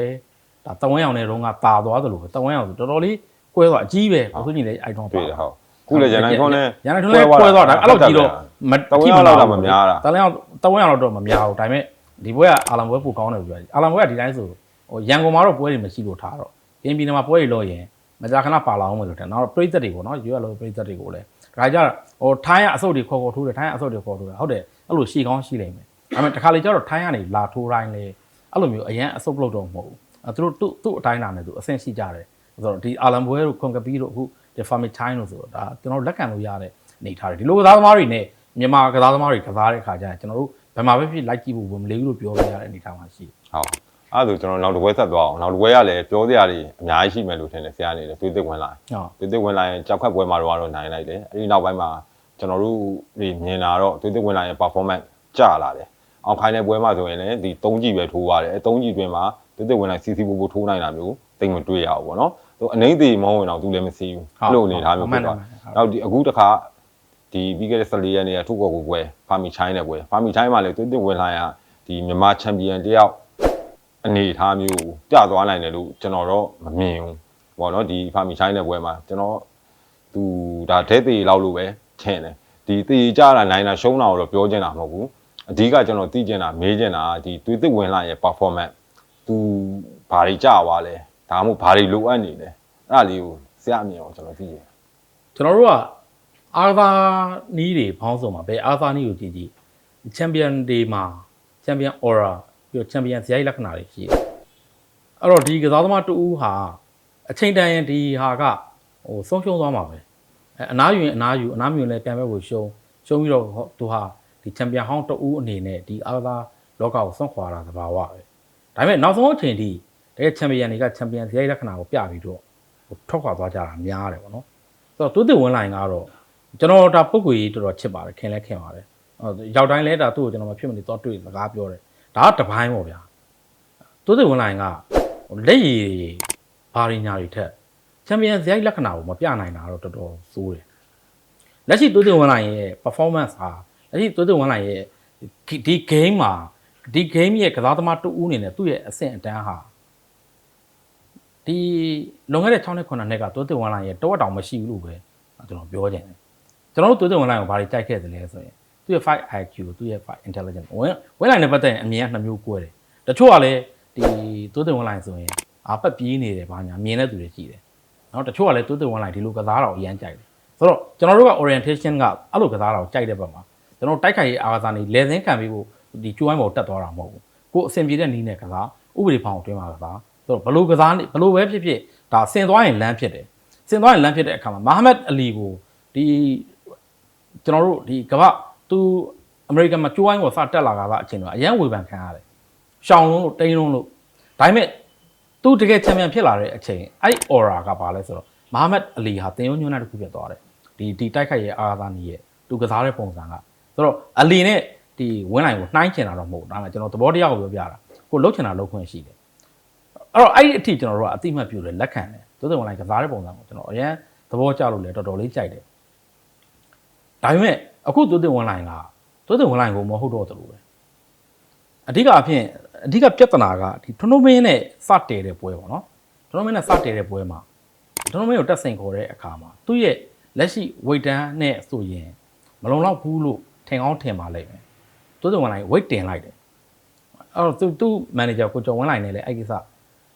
ဒါတဝန်းရောင်နဲ့တုန်းကတာသွားသလိုပဲတဝန်းရောင်ဆိုတော်တော်လေးကွဲသွားအကြီးပဲကိုစုညီလည်းအိုက်ထွန်းပါတွေ့တယ်ဟုတ်ခုလည်းဂျန်နိုင်ထုံးနဲ့ရန်နိုင်ထုံးလည်းကွဲသွားတာအဲ့လိုကြီးတော့မတဝင်းအောင်တော့မများတာတဝန်းအောင်တဝန်းအောင်တော့မများဘူးဒါပေမဲ့ဒီပွဲကအာလန်ပွဲပိုကောင်းတယ်ပြောတယ်အာလန်ပွဲကဒီတိုင်းဆိုဟိုရန်ကုန်မှာတော့ပွဲတွေမရှိလို့ထားတော့ ရင်းပြည်နယ်မှာပွဲတွေလို့ရင်မကြာခဏပါလာအောင်မလို့တယ်နောက်တော့ပြိသက်တွေပေါ့နော်ရွေးရလို့ပြိသက်တွေကိုလည်းဒါကြတော့ဟိုထိုင်းရအဆုတ်တွေခေါ်ခေါ်ထိုးတယ်ထိုင်းရအဆုတ်တွေခေါ်ထိုးတယ်ဟုတ်တယ်အဲ့လိုရှီကောင်းရှိလိမ့်မယ်ဒါပေမဲ့တခါလေကျတော့ထိုင်းရနေလာထိုးတိုင်းလေအဲ့လိုမျိုးအရန်အဆုတ်ပလုတ်တော့မဟုတ်ဘူးအဲသူတို့သူ့သူ့အတိုင်းလာနေသူအဆင့်ရှိကြတယ်ဆိုတော့ဒီအာလန်ပွဲတို့ခွန်ကပီတို့အခုဒီဖာမီချိုင်းတို့ဆိုတော့ဒါကျွန်တော်တို့လက်ခံလို့ရတဲ့အနေထားတွေဒီလိုကစားသမားတွေနဲ့မြန်မာကစားသမားတွေကစားတဲ့အခါကျရင်ကျွန်တော်တို့ဘယ်မှာပဲဖြစ်လိုက်ကြည့်ဖို့မလေးဘူးလို့ပြောလို့ရတဲ့အနေထားမှာရှိတယ်ဟုတ် အဲ့ဒါဆိုကျွန်တော်နောက်တစ်ပွဲဆက်သွားအောင်နောက်တစ်ပွဲကလည်းပြောစရာတွေအများကြီးရှိမယ်လို့ထင်တယ်ဆရာအနေနဲ့တွေးသိဝင်လာဟုတ်တွေးသိဝင်လာရင်ကြောက်ခတ်ပွဲမှာတော့နိုင်လိုက်တယ်အဲ့ဒီနောက်ပိုင်းမှာကျွန်တော်တို့တွေမြင်လာတော့တွေးသိဝင်လာရင် performance ကျလာတယ်အောင်ခိုင်းတဲ့ပွဲမှာဆိုရင်လည်းဒီ3ကြီးပဲထိုးရတယ်အဲ3ကြီးတွင်မှာတွေးသိဝင်လာစီစီပူပူထိုးနိုင်တာမျိုးသိမတွေ့ရဘူးပေါ့နော်သူအနှိမ့်သေးမဟုတ်ရင်တော့သူလည်းမစီဘူးအဲ့လိုအနေထားမျိုးဖြစ်သွားနောက်ဒီအခုတစ်ခါဒီပြီးခဲ့တဲ့14ရက်နေ့ကထုတ်ကောက်ကိုပွဲဖာမီချိုင်းတဲ့ပွဲဖာမီချိုင်းမှာလည်းတွေးသိဝင်လာရင်ဒီမြန်မာချန်ပီယံတယောက် အနေအထားမျိုးကိုကြသွားနိုင်တယ်လို့ကျွန်တော်တော့မမြင်ဘူးပေါ့နော်ဒီဖာမီချိုင်းတဲ့ပွဲမှာကျွန်တော်သူဒါဒဲသေးလောက်လို့ပဲထင်တယ်ဒီတေကြတာနိုင်တာရှုံးတာကိုတော့ပြောချင်တာမဟုတ်ဘူးအဓိကကျွန်တော်သိချင်တာမေးချင်တာကဒီသွေးသစ်ဝင်လာရဲ့ performance သူဘာတွေကြသွားလဲဒါမှမဟုတ်ဘာတွေလိုအပ်နေလဲအဲ့ဒါလေးကိုဆရာအမြင်အောင်ကျွန်တော်သိချင်တယ်ကျွန်တော်တို့ကအာသာနီးတွေဘောင်းဆုံးမှာဘယ်အာသာနီးကိုကြည့်ကြည့်ချန်ပီယံဒေးမှာချန်ပီယံအော်ရာ ပြီးတော့ချန်ပီယံဇယိုက်လက္ခဏာတွေရှိတယ်အဲ့တော့ဒီကစားသမားတူဦးဟာအချိန်တန်ရင်ဒီဟာကဟိုဆုံးရှုံးသွားမှာပဲအဲအနားယူရင်အနားယူအနားမယူရင်လည်းပြန်ပဲကိုရှုံးရှုံးပြီးတော့ဟောသူဟာဒီချန်ပီယံဟောင်းတူဦးအနေနဲ့ဒီအာသာလောကကိုဆွန့်ခွာတာသဘာဝပဲဒါပေမဲ့နောက်ဆုံးအချိန်ထိတကယ်ချန်ပီယံတွေကချန်ပီယံဇယိုက်လက္ခဏာကိုပြပြီးတော့ဟိုထွက်ခွာသွားကြတာများတယ်ပေါ့နော်ဆိုတော့တိုးတက်ဝင်လာရင်ကတော့ကျွန်တော်ဒါပုံကိုကြီးတော်တော်ချစ်ပါတယ်ခင်လဲခင်ပါတယ်ဟိုရောက်တိုင်းလဲဒါသူ့ကိုကျွန်တော်မဖြစ်မနေတော့တွေ့စကားပြောတယ် ဒါကတပိုင်းပေါ့ဗျာတိုးတက်ဝင်လာရင်ကဟိုလက်ရည်ဘာရင်းညာတွေထက်ချန်ပီယံဇိုက်လက္ခဏာကိုမပြနိုင်တာတော့တော်တော်ဆိုးတယ်လက်ရှိတိုးတက်ဝင်လာရင်ရဲ့ performance ဟာလက်ရှိတိုးတက်ဝင်လာရင်ရဲ့ဒီ game မှာဒီ game ရဲ့ကစားသမားတူဦးအနေနဲ့သူ့ရဲ့အဆင့်အတန်းဟာဒီလွန်ခဲ့တဲ့6နှစ်9နှစ်ကတိုးတက်ဝင်လာရင်တဝက်တောင်မရှိဘူးလို့ပဲကျွန်တော်ပြောချင်တယ်ကျွန်တော်တို့တိုးတက်ဝင်လာရင်ဘာတွေကြိုက်ခဲ့သလဲဆိုရင် သူ့ရဲ့ fight IQ သူ့ရဲ့ fight intelligence ဝင်ဝင်လာရင်ပတ်သက်ရင်အမြင်ကနှစ်မျိုးကွဲတယ်တချို့ကလည်းဒီတိုးတက်ဝင်လာရင်ဆိုရင်အာပတ်ပြေးနေတယ်ဘာညာမြင်တဲ့သူတွေရှိတယ်နော်တချို့ကလည်းတိုးတက်ဝင်လာရင်ဒီလိုကစားတာကိုအရန်ကြိုက်တယ်ဆိုတော့ကျွန်တော်တို့က orientation ကအဲ့လိုကစားတာကိုကြိုက်တဲ့ဘက်မှာကျွန်တော်တိုက်ခိုက်ရေးအားကစားနေလေစင်းခံပြီးဖို့ဒီကျိုးဝိုင်းပေါ်တက်သွားတာမဟုတ်ဘူးကိုယ်အဆင်ပြေတဲ့နည်းနဲ့ကစားဥပဒေဖောင်အတွင်းမှာကစားဆိုတော့ဘလို့ကစားနေဘလို့ပဲဖြစ်ဖြစ်ဒါဆင်သွားရင်လမ်းဖြစ်တယ်ဆင်သွားရင်လမ်းဖြစ်တဲ့အခါမှာမာဟမက်အလီကိုဒီကျွန်တော်တို့ဒီကမ္ဘာ သူအမေရိကန်မှာကျိုးဝိုင်းကိုစတက်လာတာကအချိန်တော့အရန်ဝေဖန်ခံရတယ်ရှောင်းလုံးလို့တိန်းလုံးလို့ဒါပေမဲ့သူတကယ်ချန်ပီယံဖြစ်လာတဲ့အချိန်အဲ့ aura ကဘာလဲဆိုတော့မာဟမက်အလီဟာတင်ယုံညွန်းတဲ့တစ်ခုဖြစ်သွားတယ်ဒီဒီတိုက်ခိုက်ရဲ့အာသာနီရဲ့သူကစားတဲ့ပုံစံကဆိုတော့အလီနဲ့ဒီဝင်းလိုင်ကိုနှိုင်းချင်တာတော့မဟုတ်ဘူးဒါပေမဲ့ကျွန်တော်သဘောတရားကိုပြောပြတာကိုလှုပ်ချင်တာလှုပ်ခွင့်ရှိတယ်အဲ့တော့အဲ့ဒီအထိကျွန်တော်တို့ကအတိမတ်ပြုတယ်လက်ခံတယ်သို့တော်ဝင်လိုက်ကစားတဲ့ပုံစံကိုကျွန်တော်အရင်သဘောကျလို့လေတော်တော်လေးကြိုက်တယ်ဒါပေမဲ့ အခုသို့တော်ဝင်လိုက်ကသို့တော်ဝင်လိုင်ကိုမဟုတ်တော့တယ်လို့ပဲအဓိကအဖြစ်အဓိကပြဿနာကဒီထွန်းထွန်းမင်းနဲ့စတဲတဲ့ပွဲပေါ့နော်ထွန်းထွန်းမင်းနဲ့စတဲတဲ့ပွဲမှာထွန်းထွန်းမင်းကိုတက်ဆင်ခေါ်တဲ့အခါမှာသူ့ရဲ့လက်ရှိဝိတ်တန်းနဲ့ဆိုရင်မလုံလောက်ဘူးလို့ထင်အောင်ထင်ပါလိမ့်မယ်သို့တော်ဝင်လိုင်ဝိတ်တင်လိုက်တယ်အဲ့တော့သူသူ့မန်နေဂျာကိုကျော်ဝင်လိုင်နဲ့လည်းအဲ့ကိစ္စ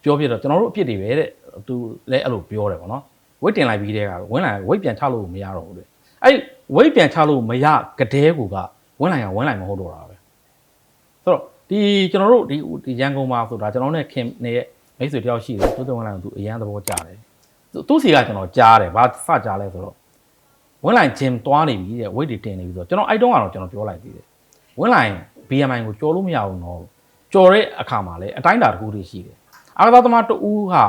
ပြောပြတော့ကျွန်တော်တို့အပြစ်တွေပဲတဲ့သူလည်းအဲ့လိုပြောတယ်ပေါ့နော်ဝိတ်တင်လိုက်ပြီးတဲ့ကဝင်းလိုက်ဝိတ်ပြန်ချလို့မရတော့ဘူးတဲ့အဲ့ ဝိတ်ပြန်ချလို့မရကတဲ့ကူကဝင်းလိုက်ကဝင်းလိုက်မဟုတ်တော့တာပဲဆိုတော့ဒီကျွန်တော်တို့ဒီဒီရန်ကုန်မှာဆိုတာကျွန်တော်နဲ့ခင်နေတဲ့မိတ်ဆွေတယောက်ရှိတယ်သူတုံးဝင်းလိုက်သူအရန်သဘောကျတယ်သူသူစီကကျွန်တော်ကြားတယ်ဘာစကြားလဲဆိုတော့ဝင်းလိုက်ဂျင်သွားနေပြီတဲ့ဝိတ်တွေတင်နေပြီဆိုတော့ကျွန်တော်အဲ့တုန်းကတော့ကျွန်တော်ပြောလိုက်သေးတယ်ဝင်းလိုက် BMI ကိုကြော်လို့မရဘူးနော်ကြော်တဲ့အခါမှာလည်းအတိုင်းအတာတစ်ခုတည်းရှိတယ်အာကစားသမားတူဦးဟာ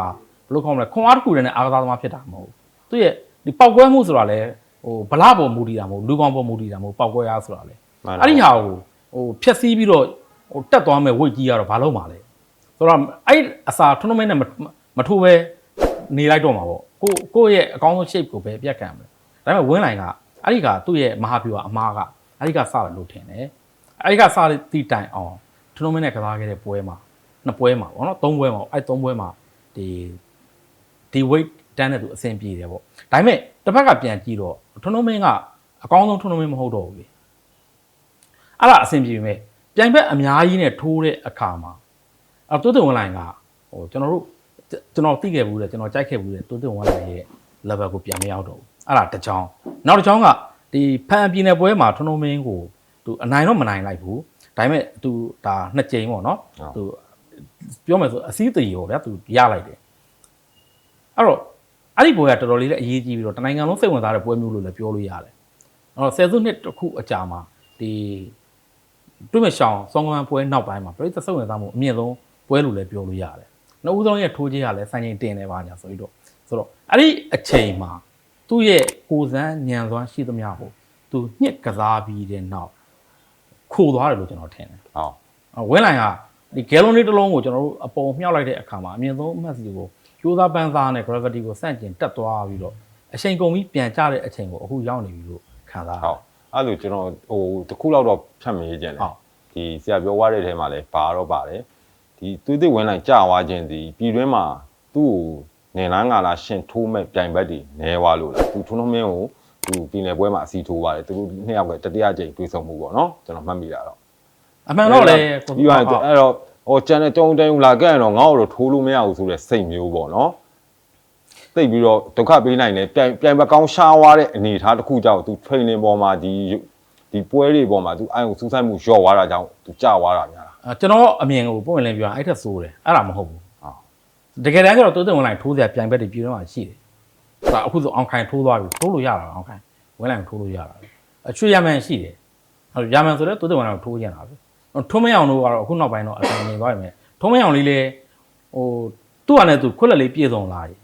ဘယ်လိုခေါ်မလဲခွန်အားတစ်ခုတည်းနဲ့အာကစားသမားဖြစ်တာမဟုတ်ဘူးသူရဲ့ဒီပောက်ကွဲမှုဆိုတာလဲ ဟိုဗလာပေါ်မူတည်တာမဟုတ်လူကောင်ပေါ်မူတည်တာမဟုတ်ပောက်ကွဲအားဆိုတာလဲမှန်ပါအဲ့ဒီဟာကိုဟိုဖြက်စီးပြီးတော့ဟိုတက်သွားမဲ့ဝိတ်ကြီးကတော့ဘာလို့မှလဲဆိုတော့အဲ့အစာထွန်းမင်းနဲ့မမထိုးပဲနေလိုက်တော့မှာပေါ့ကိုကိုယ့်ရဲ့အကောင်းဆုံး shape ကိုပဲပြတ်ခံမယ်ဒါပေမဲ့ဝင်းလိုင်ကအဲ့ဒီကသူ့ရဲ့မဟာဗျူဟာအမားကအဲ့ဒီကစတယ်လို့ထင်တယ်အဲ့ဒီကစတဲ့တီတိုင်အောင်ထွန်းမင်းနဲ့ကစားခဲ့တဲ့ပွဲမှာနှစ်ပွဲမှာပေါ့နော်သုံးပွဲမှာအဲ့သုံးပွဲမှာဒီဒီ weight တန်းတဲ့သူအဆင်ပြေတယ်ပေါ့ဒါပေမဲ့ တစ်ဖက်ကပြန်ကြည့်တော့ထွန်းထွန်းမင်းကအကောင်းဆုံးထွန်းထွန်းမင်းမဟုတ်တော့ဘူးလေအဲ့ဒါအဆင်ပြေပေမဲ့ပြိုင်ဘက်အများကြီးနဲ့ထိုးတဲ့အခါမှာအဲ့တိုးတက်ဝင်လိုင်းကဟိုကျွန်တော်တို့ကျွန်တော်သိခဲ့ဘူးလေကျွန်တော်ကြိုက်ခဲ့ဘူးလေတိုးတက်ဝင်လိုင်းရဲ့ level ကိုပြန်မရောက်တော့ဘူးအဲ့ဒါတစ်ချောင်းနောက်တစ်ချောင်းကဒီဖန်ပြည်နယ်ပွဲမှာထွန်းထွန်းမင်းကိုသူအနိုင်တော့မနိုင်လိုက်ဘူးဒါပေမဲ့သူဒါနှစ်ကြိမ်ပေါ့နော်သူပြောမယ်ဆိုအစည်းအတည်ရောဗျာသူရလိုက်တယ်အဲ့တော့ အဲ့ဒီပွဲကတော်တော်လေးလည်းအရေးကြီးပြီးတော့တနိုင်ငံလုံးစိတ်ဝင်စားတဲ့ပွဲမျိုးလို့လည်းပြောလို့ရတယ်အဲ့တော့ဆယ်စုနှစ်တစ်ခုအကြာမှာဒီတွိမဲ့ရှောင်းစောင်းကမန်ပွဲနောက်ပိုင်းမှာပြည်သက်စိတ်ဝင်စားမှုအမြင့်ဆုံးပွဲလို့လည်းပြောလို့ရတယ်နှစ်ဦးဆုံးရဲ့ထိုးခြင်းကလည်းစံချိန်တင်နေပါညာဆိုပြီးတော့ဆိုတော့အဲ့ဒီအချိန်မှာသူ့ရဲ့ကိုယ်စမ်းညံစွမ်းရှိသမျှကိုသူညှစ်ကစားပြီးတဲ့နောက်ခိုသွားတယ်လို့ကျွန်တော်ထင်တယ်ဟုတ်အော်ဝင်းလိုင်ကဒီဂဲလုံးလေးတစ်လုံးကိုကျွန်တော်တို့အပုံမြှောက်လိုက်တဲ့အခါမှာအမြင့်ဆုံးအမှတ်စီကို ကျိုးသားပန်းစားနဲ့ gravity ကိုစန့်ကျင်တက်သွားပြီးတော့အချိန်ကုန်ပြီးပြန်ကျတဲ့အချိန်ကိုအခုရောက်နေပြီလို့ခံစားရဟုတ်အဲ့လိုကျွန်တော်ဟိုတစ်ခုလောက်တော့ဖြတ်မေးကြတယ်ဟုတ်ဒီဒီဆရာပြောသွားတဲ့ထဲမှာလည်းဘာတော့ပါတယ်ဒီသွေးသစ်ဝင်လိုက်ကြာသွားခြင်းဒီပြည်တွင်းမှာသူ့ကိုနေလန်းကလာရှင်ထိုးမဲ့ပြိုင်ဘက်တွေနဲသွားလို့လားသူထုံးထုံးမင်းကိုသူပြည်နယ်ပွဲမှာအစီထိုးပါတယ်သူတို့နှစ်ယောက်ကတတိယကြိမ်တွေ့ဆုံမှုပေါ့နော်ကျွန်တော်မှတ်မိတာတော့အမှန်တော့လေပြီးသွားရင်အဲ့တော့ ဟိုကျန်တဲ့တုံတုံလာခဲ့ရင်တော့ငါ့ကိုတော့ထိုးလို့မရဘူးဆိုတဲ့စိတ်မျိုးပေါ့နော်သိပ်ပြီးတော့ဒုက္ခပေးနိုင်တယ်ပြိုင်ပြိုင်ဘက်ကောင်းရှားသွားတဲ့အနေအထားတစ်ခုကြောင့်သူ training ပေါ်မှာဒီဒီပွဲတွေပေါ်မှာသူအာရုံစူးစိုက်မှုလျော့သွားတာကြောင့်သူကြာသွားတာများလားအဲကျွန်တော်အမြင်ကိုပုံဝင်လင်းပြောရင်အဲ့ထက်ဆိုးတယ်အဲ့ဒါမဟုတ်ဘူးဟုတ်တကယ်တမ်းကျတော့တိုးတက်ဝင်လိုက်ထိုးစရာပြိုင်ဘက်တွေပြည်တော့မှရှိတယ်ဒါအခုဆိုအောင်ခိုင်ထိုးသွားပြီထိုးလို့ရတာအောင်ခိုင်ဝင်လိုက်ထိုးလို့ရတာအချွေရမန်ရှိတယ်ဟုတ်ရမန်ဆိုတော့တိုးတက်ဝင်လိုက်ထိုးကြတာပဲ ထုံးမအောင်တို့ကတော့အခုနောက်ပိုင်းတော့အတိုင်းနေသွားပြီမဲ့ထုံးမအောင်လေးလေဟိုသူ့ဟာနဲ့သူခွက်လက်လေးပြည့်စုံလာရင်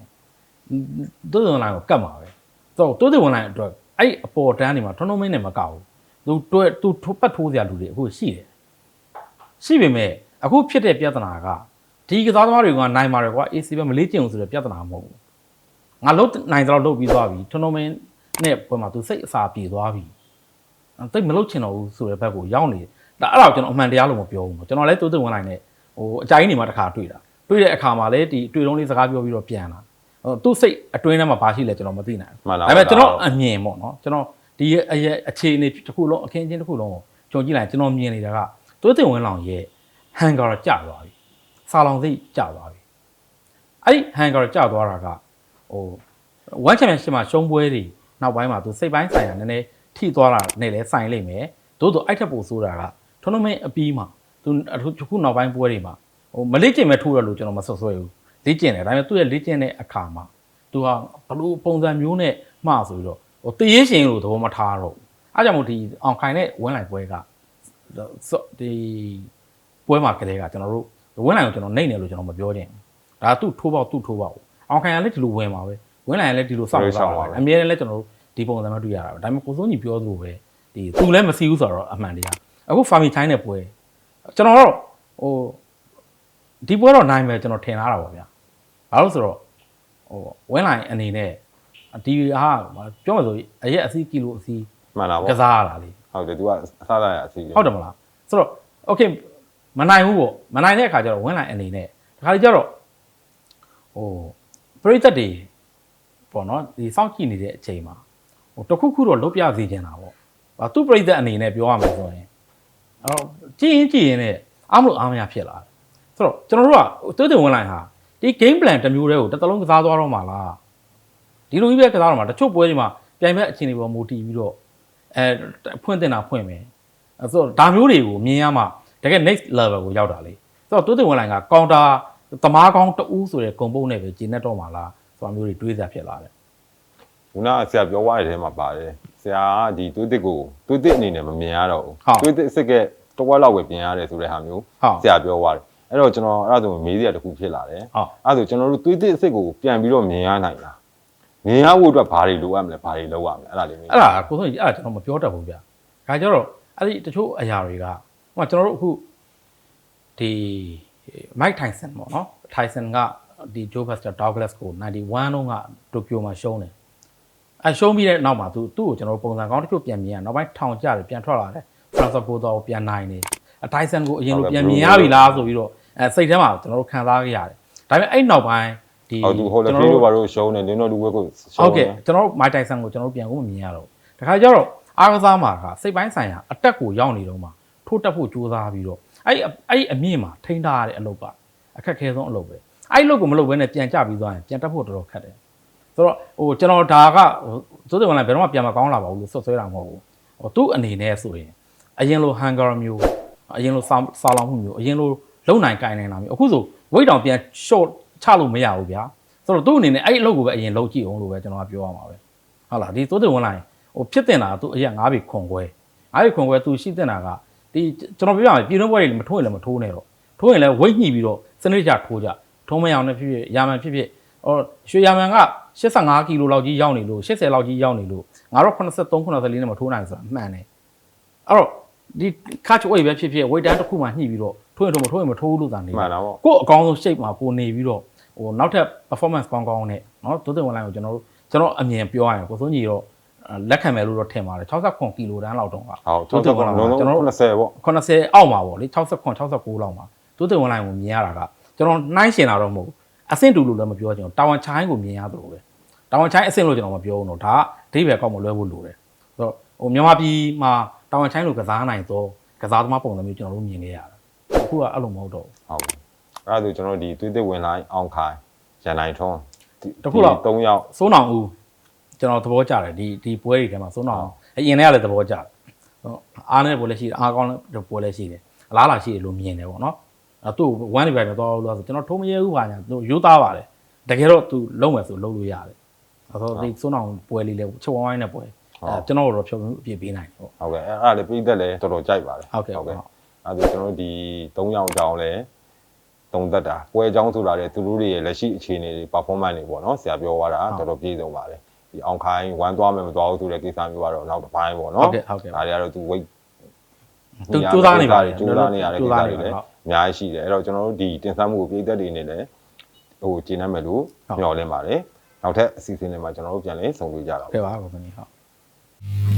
တိုးတက်ဝင်လိုက်ကိုကတ်မှာပဲဆိုတော့တိုးတက်ဝင်လိုက်အတွက်အဲ့အပေါ်တန်းနေမှာထုံးထုံးမင်းနဲ့မကောက်ဘူးသူတွဲသူထိုးပတ်ထိုးစရာလူတွေအခုရှိတယ်ရှိပေမဲ့အခုဖြစ်တဲ့ပြဿနာကဒီကစားသမားတွေကနိုင်ပါတယ်ကွာ AC ပဲမလေးကျင်ဘူးဆိုတဲ့ပြဿနာမဟုတ်ဘူးငါလုံးနိုင်တော့လုံးပြီးသွားပြီထွန်းထွန်းမင်းနဲ့ပွဲမှာသူစိတ်အစာပြေသွားပြီအဲ့တိတ်မလုံးချင်တော့ဘူးဆိုတဲ့ဘက်ကိုရောက်နေတယ် ဒါအဲ့ဒါကိုကျွန်တော်အမှန်တရားလို့မပြောဘူးကျွန်တော်လည်းတိုးတက်ဝင်လိုက်နဲ့ဟိုအကြိုင်းနေမှာတစ်ခါတွေ့တာတွေ့တဲ့အခါမှာလည်းဒီတွေ့လုံးလေးစကားပြောပြီးတော့ပြန်လာဟိုသူ့စိတ်အတွင်းထဲမှာဘာရှိလဲကျွန်တော်မသိနိုင်ဘူးမှန်လားဒါပေမဲ့ကျွန်တော်အမြင်ပေါ့နော်ကျွန်တော်ဒီအရဲ့အခြေအနေတစ်ခုလုံးအခင်းအကျင်းတစ်ခုလုံးကိုကြုံကြည့်လိုက်ကျွန်တော်မြင်နေတာကတိုးတင်ဝင်းလောင်ရဲ့ဟန်ကာကျသွားပြီစာလောင်စိတ်ကျသွားပြီအဲ့ဒီဟန်ကာကျသွားတာကဟိုဝမ်ချန်ပီယံရှစ်မှာရှုံးပွဲတွေနောက်ပိုင်းမှာသူစိတ်ပိုင်းဆိုင်ရာနည်းနည်းထိသွားတာနဲ့လဲဆိုင်လိမ့်မယ်သို့တော့အဲ့ထက်ပိုဆိုးတာက ထွန်းထွန်းမင်းအပီးမှာသူအခုနောက်ပိုင်းပွဲတွေမှာဟိုမလေးကျင်မဲ့ထိုးရလို့ကျွန်တော်မဆွဆွဲဘူးလေးကျင်တယ်ဒါပေမဲ့သူ့ရဲ့လေးကျင်တဲ့အခါမှာသူကဘလို့ပုံစံမျိုးနဲ့မှားဆိုပြီးတော့ဟိုတရေရှင်လို့သဘောမထားတော့ဘူးအားကြောင့်မို့ဒီအောင်ခိုင်နဲ့ဝင်းလိုက်ပွဲကစောဒီပွဲမှာကလေးကကျွန်တော်တို့ဝင်းလိုက်ကိုကျွန်တော်နှိမ့်တယ်လို့ကျွန်တော်မပြောချင်ဘူးဒါသူ့ထိုးပေါက်သူ့ထိုးပေါက်အောင်ခိုင်ကလည်းဒီလိုဝင်ပါပဲဝင်းလိုင်ကလည်းဒီလိုစောက်သွားပါအမြဲတမ်းလည်းကျွန်တော်တို့ဒီပုံစံမျိုးတွေ့ရတာပဲဒါပေမဲ့ကိုစိုးညီပြောသလိုပဲဒီသူလည်းမစီဘူးဆိုတော့အမှန်တရား အခုဖာမီချိုင်းနဲ့ပွဲကျွန်တော်တော့ဟိုဒီပွဲတော့နိုင်မယ်ကျွန်တော်ထင်ထားတာပါဗျာဘာလို့ဆိုတော့ဟိုဝင်းလိုင်းအနေနဲ့ဒီဟာပြောမှဆိုအရက်အစီးကီလိုအစီးမှန်လားကပေါ့စားရတာလေဟုတ်တယ်သူကအစားရအစီအစဉ်ဟုတ်တယ်မလားဆိုတော့ okay မနိုင်ဘူးပေါ့မနိုင်တဲ့အခါကျတော့ဝင်းလိုင်းအနေနဲ့တခါလေကျတော့ဟိုပရိသတ်တွေပေါ့နော်ဒီစောင့်ကြည့်နေတဲ့အချိန်မှာဟိုတခုခုတော့လုတ်ပြစေချင်တာပေါ့ဟာသူ့ပရိသတ်အနေနဲ့ပြောရမှာဆိုရင် အဲ့တော့ကြည့်ရင်ကြည့်ရင်လည်းအားမလို့အားမရဖြစ်လာတယ်ဆိုတော့ကျွန်တော်တို့ကတိုးတင်ဝင်းလိုင်းဟာဒီ game plan တစ်မျိုးတည်းကိုတစ်သလုံးကစားသွားတော့မှာလားဒီလိုကြီးပဲကစားတော့မှာတချို့ပွဲတွေမှာပြိုင်ဘက်အခြေအနေပေါ်မူတည်ပြီးတော့အဲဖွင့်တင်တာဖွင့်မယ်အဲဆိုတော့ဒါမျိုးတွေကိုမြင်ရမှတကယ် next level ကိုရောက်တာလေဆိုတော့တိုးတင်ဝင်လိုင်းကကောင်တာသမားကောင်းတူးဆိုတဲ့ဂုံပုတ်နဲ့ပဲဂျင်းနဲ့တော့မှာလားဆိုတာမျိုးတွေတွေးစားဖြစ်လာတယ်ခုနကဆရာပြောသွားတဲ့ထဲမှာပါတယ် ဆရာကဒီသွေးသစ်ကိုသွေးသစ်အနေနဲ့မမြင်ရတော့ဘူးသွေးသစ်အစ်စ်ကတစ်ဝက်လောက်ပဲပြင်ရတယ်ဆိုတဲ့ဟာမျိုးဟုတ်ဆရာပြောသွားတယ်အဲ့တော့ကျွန်တော်အဲ့ဒါဆိုမေးစရာတစ်ခုဖြစ်လာတယ်ဟုတ်အဲ့ဒါဆိုကျွန်တော်တို့သွေးသစ်အစ်စ်ကိုပြန်ပြီးတော့မြင်ရနိုင်လားမြင်ရဖို့အတွက်ဘာတွေလိုအပ်မလဲဘာတွေလုပ်ရမလဲအဲ့ဒါလေးမေးအဲ့ဒါကိုဆိုရင်အဲ့ဒါကျွန်တော်မပြောတတ်ဘူးဗျ။ဒါကြတော့အဲ့ဒီတချို့အရာတွေကဟိုကျွန်တော်တို့အခုဒီ Mike Tyson ပေါ့နော်။ Tyson ကဒီ Joe Buster Douglas ကို91တုန်းကတိုကျိုမှာရှုံးတယ်။ အဲရှုံးပြီးတဲ့နောက်မှာသူသူ့ကိုကျွန်တော်တို့ပုံစံကောင်းတစ်ချို့ပြန်မြင်ရနောက်ပိုင်းထောင်ကျတယ်ပြန်ထွက်လာတယ်။ Francis Botha ကိုပြန်နိုင်တယ်။ Tyson ကိုအရင်လိုပြန်မြင်ရပြီလားဆိုပြီးတော့အဲစိတ်ထဲမှာကျွန်တော်တို့ခံစားခဲ့ရတယ်။ဒါပေမဲ့အဲ့နောက်ပိုင်းဒီဟုတ်သူဟိုလဖီတို့ဘာလို့ရှုံးနေလင်းတော့လူဝက်ကိုရှုံးဟုတ်နေကဲ့ကျွန်တော်တို့ Mike Tyson ကိုကျွန်တော်တို့ပြန်ကိုမမြင်ရတော့ဘူးတခါကျတော့အားကစားမှာကစိတ်ပိုင်းဆိုင်ရာအတက်ကိုရောက်နေတော့မှထိုးတက်ဖို့ကြိုးစားပြီးတော့အဲ့အဲ့အမြင့်မှာထိန်းထားရတဲ့အလုပ်ကအခက်ခဲဆုံးအလုပ်ပဲအဲ့အလုပ်ကိုမလုပ်ဘဲနဲ့ပြန်ကြပြီးသွားရင်ပြန်တက်ဖို့တော်တော်ခက်တယ် ဆိုတော့ဟိုကျွန်တော်ဒါကဟိုသို့တယ်မလားဘယ်တော့မှပြန်မကောင်းလာပါဘူးလို့ဆွတ်ဆွဲတာမဟုတ်ဘူးဟိုသူ့အနေနဲ့ဆိုရင်အရင်လိုဟန်ဂါမျိုးအရင်လိုစာစာလောင်မှုမျိုးအရင်လိုလုံနိုင်ကင်နိုင်တာမျိုးအခုဆိုဝိတ်တောင်ပြန် short ချလို့မရဘူးဗျာဆိုတော့သူ့အနေနဲ့အဲ့အလုပ်ကိုပဲအရင်လုပ်ကြည့်အောင်လို့ပဲကျွန်တော်ကပြောရမှာပဲဟုတ်လားဒီသိုးတယ်ဝင်လာရင်ဟိုဖြစ်တင်တာသူအရက်ငါးပြီခွန်ခွဲငါးပြီခွန်ခွဲသူရှိတင်တာကဒီကျွန်တော်ပြောရမယ်ပြည်တွင်းပွဲတွေမထိုးရင်လည်းမထိုးနဲ့တော့ထိုးရင်လည်းဝိတ်ညှိပြီးတော့စနစ်ကြထိုးကြထုံးမရအောင်နဲ့ဖြစ်ဖြစ်ရာမန်ဖြစ်ဖြစ်ဟောရွှေရာမန်က 85ကီလိုလောက်ကြီးရောက်နေလို့80လောက်ကြီးရောက်နေလို့ငါတို့83 84နဲ့မထိုးနိုင်ဆိုတာအမှန်တယ်အဲ့တော့ဒီ catch weight ပဲဖြစ်ဖြစ် weight တန်းတစ်ခုမှညှိပြီးတော့ထိုးရင်တော့မထိုးရင်မထိုးလို့သာနေ မှန်တာပေါ့ ကို့အကောင်းဆုံး shape မှာကိုနေပြီးတော့ဟိုနောက်ထပ် performance ကောင်းကောင်းနဲ့เนาะတိုးတက်ဝင်လိုက်ကိုကျွန်တော်တို့ကျွန်တော်အမြင်ပြောရရင်ကိုစိုးညီတော့ လက်ခံမယ်လို့တော့ထင်ပါတယ်69ကီလိုတန်းလောက်တော့က ဟုတ်60ပေါ့လုံးလုံး80ပေါ့ 80အောက်မှာပေါ့လေ69 69လောက်မှာသူတင်ဝင်လိုက်ကိုမြင်ရတာကကျွန်တော်နှိုင်းရှင်တာတော့မဟုတ်ဘူး အဆင့်တူလို့လည်းမပြောချင်ဘူးတာဝန်ချိုင်းကိုမြင်ရသလိုပဲတာဝန်ချိုင်းအဆင့်လို့ကျွန်တော်မပြောဘူးတော့ဒါကအဓိပ္ပာယ်ကောက်မလွဲဖို့လိုတယ်ဆိုတော့ဟိုမြန်မာပြည်မှာတာဝန်ချိုင်းလို့ကစားနိုင်တော့ကစားသမားပုံစံမျိုးကျွန်တော်တို့မြင်ခဲ့ရတာအခုကအဲ့လိုမဟုတ်တော့ဘူးဟုတ်အဲ့ဒါဆိုကျွန်တော်ဒီသွေးသစ်ဝင်လိုက်အောင်ခိုင်ရန်နိုင်ထွန်းတစ်ခုလောက်3ယောက်စိုးနောင်ဦးကျွန်တော်သဘောကျတယ်ဒီဒီပွဲတွေထဲမှာစိုးနောင်ဦးအရင်တည်းကလည်းသဘောကျတယ်ဟိုအားနဲ့ပွဲလည်းရှိတယ်အားကောင်းတဲ့ပွဲလည်းရှိတယ်အလားလာရှိတယ်လို့မြင်တယ်ပေါ့နော်အဲ သူ့ဝမ်းနေပိုင်းတော့တော့လို့ဆိုကျွန်တော်ထုံးမရဲဘူးပါညာသူရိုးသားပါတယ်တကယ်တော့သူလုံးမယ်ဆိုလုံးလို့ရတယ်အဲတော့ဒီစိုးနောင်ပွဲလေးလည်းချက်ဝိုင်းဝိုင်းနဲ့ပွဲအဲကျွန်တော်တို့ဖြုံအပြည့်ပေးနိုင်တယ်ပေါ့ဟုတ်ကဲ့အဲ့ဒါလည်းပြည်သက်လည်းတော်တော်ကြိုက်ပါတယ်ဟုတ်ကဲ့အဲ့ဒါဆိုကျွန်တော်ဒီ3ယောက်ကြောင်းလည်းတုံသက်တာပွဲကြောင်းဆိုတာလေသူတို့တွေရဲ့လက်ရှိအခြေအနေတွေ performance တွေပေါ့နော်ဆရာပြောသွားတာတော်တော်ပြည့်စုံပါတယ်ဒီအောင်ခိုင်ဝမ်းသွားမယ်မသွားဘူးဆိုတဲ့ကိစ္စမျိုးကတော့နောက်တစ်ပိုင်းပေါ့ဟုနော်တ်ကဲ့ဟုတ်ကဲ့ဒါတွေကတော့သူ weight သူစူးစမ်းနေပါတယ်စူးစမ်းနေရတဲ့ကိစ္စတွေစူးစမ်းနေပါလည်းဟုတ် အများကြီးရှိတယ်အဲ့တော့ကျွန်တော်တို့ဒီတင်ဆက်မှုကိုပြည်သက်တွေနဲ့လည်းဟိုကျင်းနိုင်မယ်လို့မျှော်လင့်ပါတယ်နောက်ထပ်အစီအစဉ်တွေမှာကျွန်တော်တို့ပြန်လည်ဆုံတွေ့ကြတာပါဟုတ်ပါဘူးခင်ဗျဟုတ်